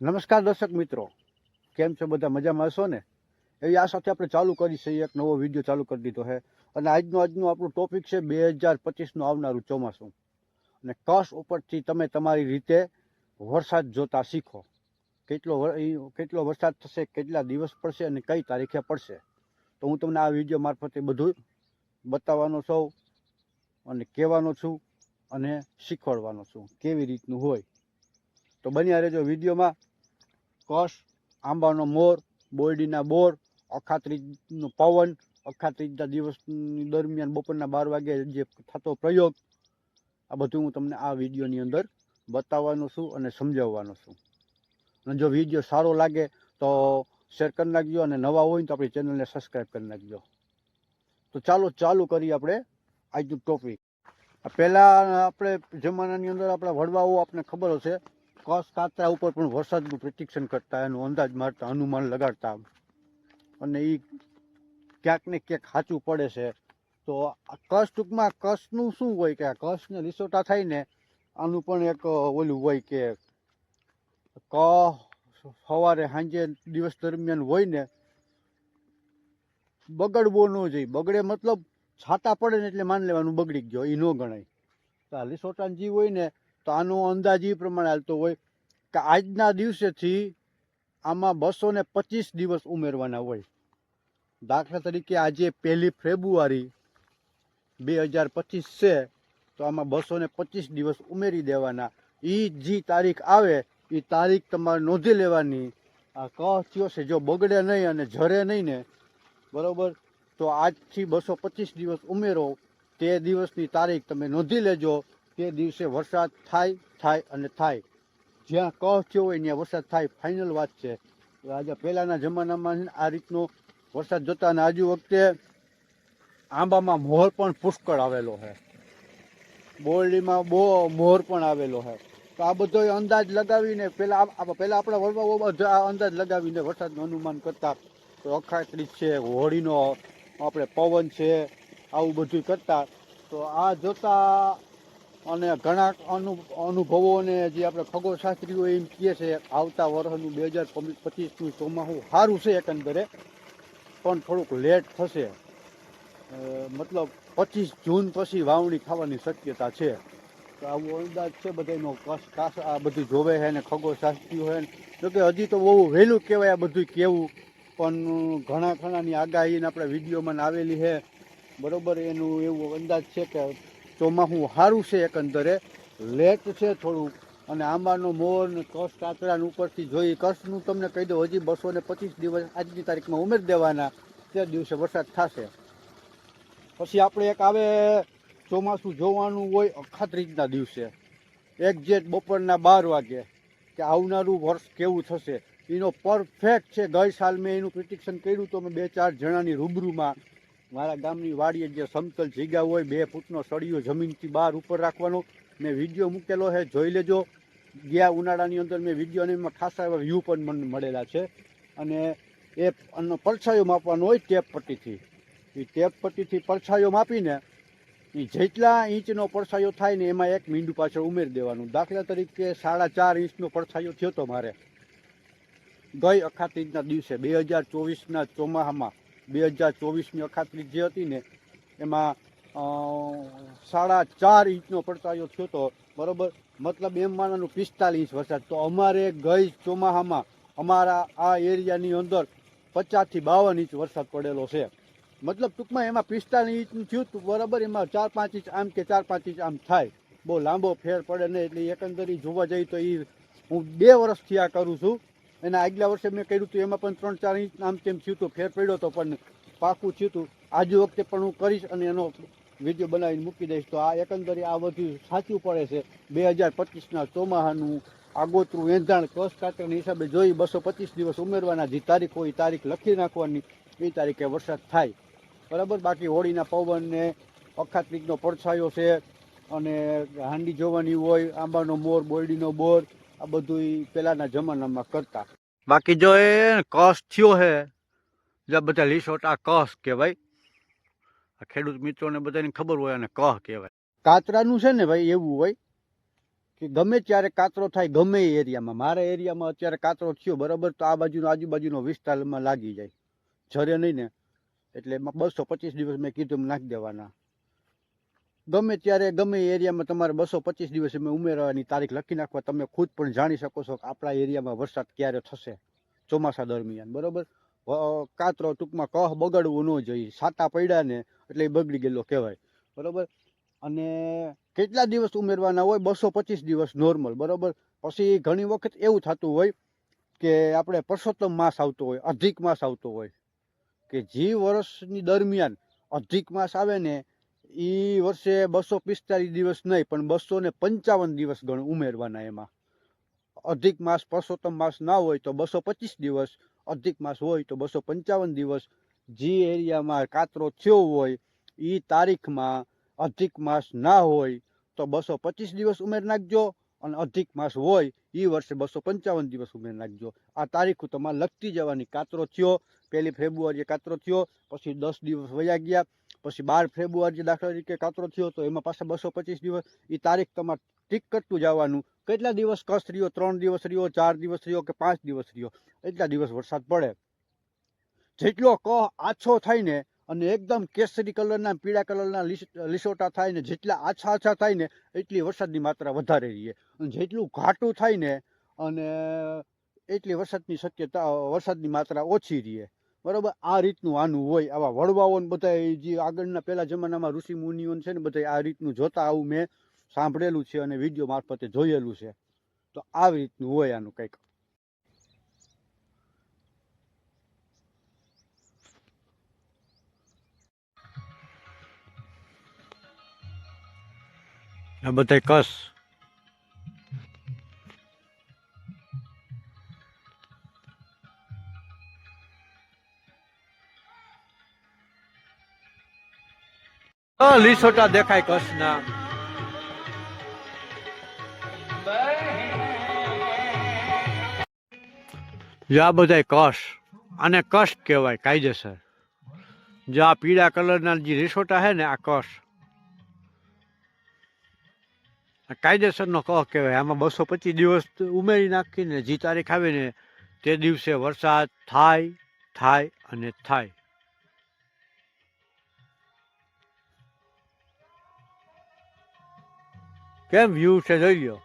નમસ્કાર દર્શક મિત્રો. કેમ છો બધા? મજામાં હશો ને? એવી આ સાથે આપણે ચાલુ કરી છે, એક નવો વીડિયો ચાલુ કરી દીધો છે. અને આજનો, આજનું આપણું ટોપિક છે બે હજાર પચીસનું આવનારું ચોમાસું. અને કચ્છ ઉપરથી તમે તમારી રીતે વરસાદ જોતા શીખો. કેટલો કેટલો વરસાદ થશે, કેટલા દિવસ પડશે અને કઈ તારીખે પડશે. તો હું તમને આ વીડિયો મારફતે બધું બતાવવાનો છું અને કહેવાનો છું અને શીખવાડવાનો છું, કેવી રીતનું હોય. તો બન્યા રહેજો વિડીયોમાં. કસ, આંબાનો મોર બોરડીના બોર, અખાત્રીજનો પવન, અખાત્રીજના દિવસની દરમિયાન બપોરના બાર વાગે જે થતો પ્રયોગ, આ બધું હું તમને આ વિડીયોની અંદર બતાવવાનો છું અને સમજાવવાનો છું. અને જો વીડિયો સારો લાગે તો શેર કરી નાખજો અને નવા હોય તો આપણી ચેનલને સબસ્ક્રાઈબ કરી નાખજો. તો ચાલો, ચાલુ કરીએ આપણે આજનું ટોપિક. પહેલાં આપણે જમાનાની અંદર આપણા વડવાઓ આપણને ખબર હશે કસ કાતરા ઉપર પણ વરસાદનું પ્રિટિક્શન કરતા એનો અંદાજ મારતા, અનુમાન લગાડતા. અને એ ક્યાંક ને ક્યાંક સાચું પડે છે. તો કચ્છ ટૂંકમાં કશનું શું હોય કે આ કચ્છને લીસોટા થાય ને, આનું પણ એક ઓલું હોય કે ક સવારે સાંજે દિવસ દરમિયાન હોય ને, બગડવો ન જોઈએ. બગડે મતલબ છાતા પડે ને એટલે માન લેવાનું બગડી ગયો. એ ન ગણાય. તો આ લીસોટાનો જીવ હોય ને તો આનો અંદાજ એ પ્રમાણે હાલતો હોય કે આજના દિવસેથી આમાં બસો ને પચીસ દિવસ ઉમેરવાના હોય. દાખલા તરીકે આજે પહેલી ફેબ્રુઆરી બે હજાર પચીસ છે, તો આમાં બસો ને પચીસ દિવસ ઉમેરી દેવાના. એ જે તારીખ આવે એ તારીખ તમારે નોંધી લેવાની. આ કહ થયો છે, જો બગડે નહીં અને ઝરે નહીં ને, બરાબર? તો આજથી બસો પચીસ દિવસ ઉમેરો. તે દિવસની તારીખ તમે નોંધી લેજો. તે દિવસે વરસાદ થાય થાય અને થાય. જ્યાં કહ થયો હોય ત્યાં વરસાદ થાય. ફાઇનલ વાત છે. આજે પહેલાંના જમાનામાં આ રીતનો વરસાદ જોતા અને આજુ વખતે આંબામાં મોહર પણ પુષ્કળ આવેલો છે બોરડીમાં બહુ મોહર પણ આવેલો છે તો આ બધો અંદાજ લગાવીને પહેલાં પહેલાં આપણા વરવા આ અંદાજ લગાવીને વરસાદનું અનુમાન કરતા. તો અખાત્રી છે, હોળીનો આપણે પવન છે, આવું બધું કરતા. તો આ જોતા અને ઘણા અનુ અનુભવોને જે આપણે ખગોળશાસ્ત્રીઓ એમ કહે છે, આવતા વર્ષનું બે હજાર પચીસનું ચોમાસું સારું છે એકંદરે, પણ થોડુંક લેટ થશે. મતલબ પચીસ જૂન પછી વાવણી થવાની શક્યતા છે. તો આવો અંદાજ છે બધાનો? કસ કાસ આ બધું જોવે છે ને ખગોળશાસ્ત્રીઓ છે જોકે હજી તો બહુ વહેલું કહેવાય આ બધું કહેવું પણ ઘણા ઘણાની આગાહીને આપણે વિડીયોમાં આવેલી છે. બરોબર એનું એવું અંદાજ છે કે ચોમાસું સારું છે એકંદરે. લેટ છે થોડું. અને આંબાનો મોર ને કસ કાતરાને ઉપરથી જોઈ કસનું તમને કહી દઉં, હજી બસો ને પચીસ દિવસ આજની તારીખમાં ઉમેરી દેવાના. તે દિવસે વરસાદ થશે. પછી આપણે એક આવે ચોમાસું જોવાનું હોય અખાત્રીજના દિવસે. એક્ઝેક્ટ બપોરના બાર વાગે કે આવનારું વર્ષ કેવું થશે. એનો પરફેક્ટ છે. ગઈ સાલ મેં એનું પ્રિટિક્શન કર્યું તો મેં બે ચાર જણાની રૂબરૂમાં મારા ગામની વાડીએ જે સમતલ જગ્યા હોય, બે ફૂટનો સળિયો જમીનથી બહાર ઉપર રાખવાનો. મેં વીડિયો મૂકેલો છે, જોઈ લેજો. ગયા ઉનાળાની અંદર મેં વીડિયો અને એમાં ખાસા એવા વ્યૂ પણ મને મળેલા છે. અને એ આનો પડછાયો માપવાનો હોય ટેપ પટ્ટીથી. એ ટેપ પટ્ટીથી પડછાયો માપીને એ જેટલા ઇંચનો પડછાયો થાય ને એમાં એક મીંડું પાછળ ઉમેરી દેવાનું. દાખલા તરીકે સાડા ચાર ઇંચનો પડછાયો થયો તો મારે ગઈ અખાતીજના દિવસે બે હજાર ચોવીસના ચોમાસામાં બે હજાર ચોવીસની અખાતરી જે હતી ને, એમાં સાડા ચાર ઇંચનો પડતાયો થયો તો, બરોબર? મતલબ એમ માનવાનું પિસ્તાલીસ ઇંચ વરસાદ. તો અમારે ગઈ ચોમાસામાં અમારા આ એરિયાની અંદર પચાસથી બાવન ઇંચ વરસાદ પડેલો છે. મતલબ ટૂંકમાં એમાં પિસ્તાલીસ ઇંચનું થયું હતું બરાબર એમાં ચાર પાંચ ઇંચ આમ કે ચાર પાંચ ઇંચ આમ થાય. બહુ લાંબો ફેર પડે નહીં એટલે એકંદરી જોવા જઈએ તો એ હું બે વર્ષથી આ કરું છું. એના આગલા વર્ષે મેં કર્યું હતું, એમાં પણ ત્રણ ચાર ઇંચ આમ તેમ થયું હતું, ફેર પડ્યો હતો, પણ પાકું થયું હતું. આજુ વખતે પણ હું કરીશ અને એનો વીડિયો બનાવીને મૂકી દઈશ. તો આ એકંદરે આ બધું સાચું પડે છે. બે હજાર પચીસના ચોમાહાનું આગોતરું વેંધાણ કસ કાતરના હિસાબે જોઈ બસો પચીસ દિવસ ઉમેરવાના જે તારીખ હોય એ તારીખ લખી નાખવાની. એ તારીખે વરસાદ થાય. બરાબર? બાકી હોળીના પવન ને અખાત્રીજનો પડછાયો છે અને હાંડી જોવાની હોય, આંબાનો મોર બોરડીનો બોર આ બધું પહેલાના જમાનામાં કરતા. બાકી જો એ કસ થયો છે જે બધા લીસોટા કસ કહેવાય. આ ખેડૂત મિત્રોને બધાને ખબર હોય અને કહ કહેવાય. કાતરાનું છે ને ભાઈ એવું હોય કે ગમે ત્યારે કાતરો થાય ગમે એરિયામાં. મારા એરિયામાં અત્યારે કાતરો થયો બરાબર? તો આ બાજુનો આજુબાજુનો વિસ્તારમાં લાગી જાય. જરે નહીં ને. એટલે બસો પચીસ દિવસ મેં કીધું નાખી દેવાના. ગમે ત્યારે, ગમે એરિયામાં તમારે બસો પચીસ દિવસ એમાં ઉમેરવાની તારીખ લખી નાખવા, તમે ખુદ પણ જાણી શકો છો કે આપણા એરિયામાં વરસાદ ક્યારે થશે ચોમાસા દરમિયાન, બરોબર? કાતરો ટૂંકમાં કહ બગડવું ન જોઈએ, સાટા પડ્યા ને એટલે એ બગડી ગયેલો કહેવાય, બરાબર? અને કેટલા દિવસ ઉમેરવાના હોય? બસો પચીસ દિવસ નોર્મલ, બરાબર? પછી ઘણી વખત એવું થતું હોય કે આપણે પરસોત્તમ માસ આવતો હોય, અધિક માસ આવતો હોય, કે જે વર્ષની દરમિયાન અધિક માસ આવે ને એ વર્ષે બસો પિસ્તાલીસ દિવસ નહીં, પણ બસો ને પંચાવન દિવસ ગણ ઉમેરવાના એમાં. અધિક માસ પરસોત્તમ માસ ના હોય તો બસો પચીસ દિવસ, અધિક માસ હોય તો બસો પંચાવન દિવસ. જે એરિયામાં કાતરો થયો હોય એ તારીખમાં અધિક માસ ના હોય તો બસો પચીસ દિવસ ઉમેર નાખજો. અને અધિક માસ હોય એ વર્ષે બસો પંચાવન દિવસ ઉમેર નાખજો આ તારીખો તમારે લખતી જવાની, કાતરો થયો, પહેલી ફેબ્રુઆરીએ કાતરો થયો, પછી દસ દિવસ વયા ગયા, પછી બાર ફેબ્રુઆરીએ દાખલા તરીકે કાતરો થયો, તો એમાં પાછા બસો પચીસ દિવસ. એ તારીખ તમારે ટીક કરતું જવાનું. કેટલા દિવસ કસ રહ્યો? ત્રણ દિવસ રહ્યો, ચાર દિવસ રહ્યો કે પાંચ દિવસ રહ્યો? એટલા દિવસ વરસાદ પડે. જેટલો કહ આછો થાય ને અને એકદમ કેસરી કલરના પીળા કલરના લીસ- લીસોટા થાય ને જેટલા આછા આછા થાય ને એટલી વરસાદની માત્રા વધારે રહીએ. અને જેટલું ઘાટું થાય ને અને એટલી વરસાદની શક્યતા, વરસાદની માત્રા ઓછી રહીએ. બરાબર? આ રીતનું આનું હોય. આવા વડવાઓ બધા જે આગળના પહેલા જમાનામાં ઋષિ મુનિઓ છે ને બધા આ રીતનું જોતા આવું મેં સાંભળેલું છે અને વીડિયો મારફતે જોયેલું છે. તો આવી રીતનું હોય આનું કંઈક. આ બધા કસ. લીસોટા દેખાય કસના. જો આ બધા કસ, આને કશ કહેવાય, કાયદેસર. જો આ પીળા કલરના જે રીસોટા છે ને, આ કશ કાયદેસરનો કહ કહેવાય. આમાં બસો પચીસ દિવસ ઉમેરી નાખીને જે તારીખ આવે ને તે દિવસે વરસાદ થાય થાય અને થાય. કેમ વ્યૂ છે જોઈ લ્યો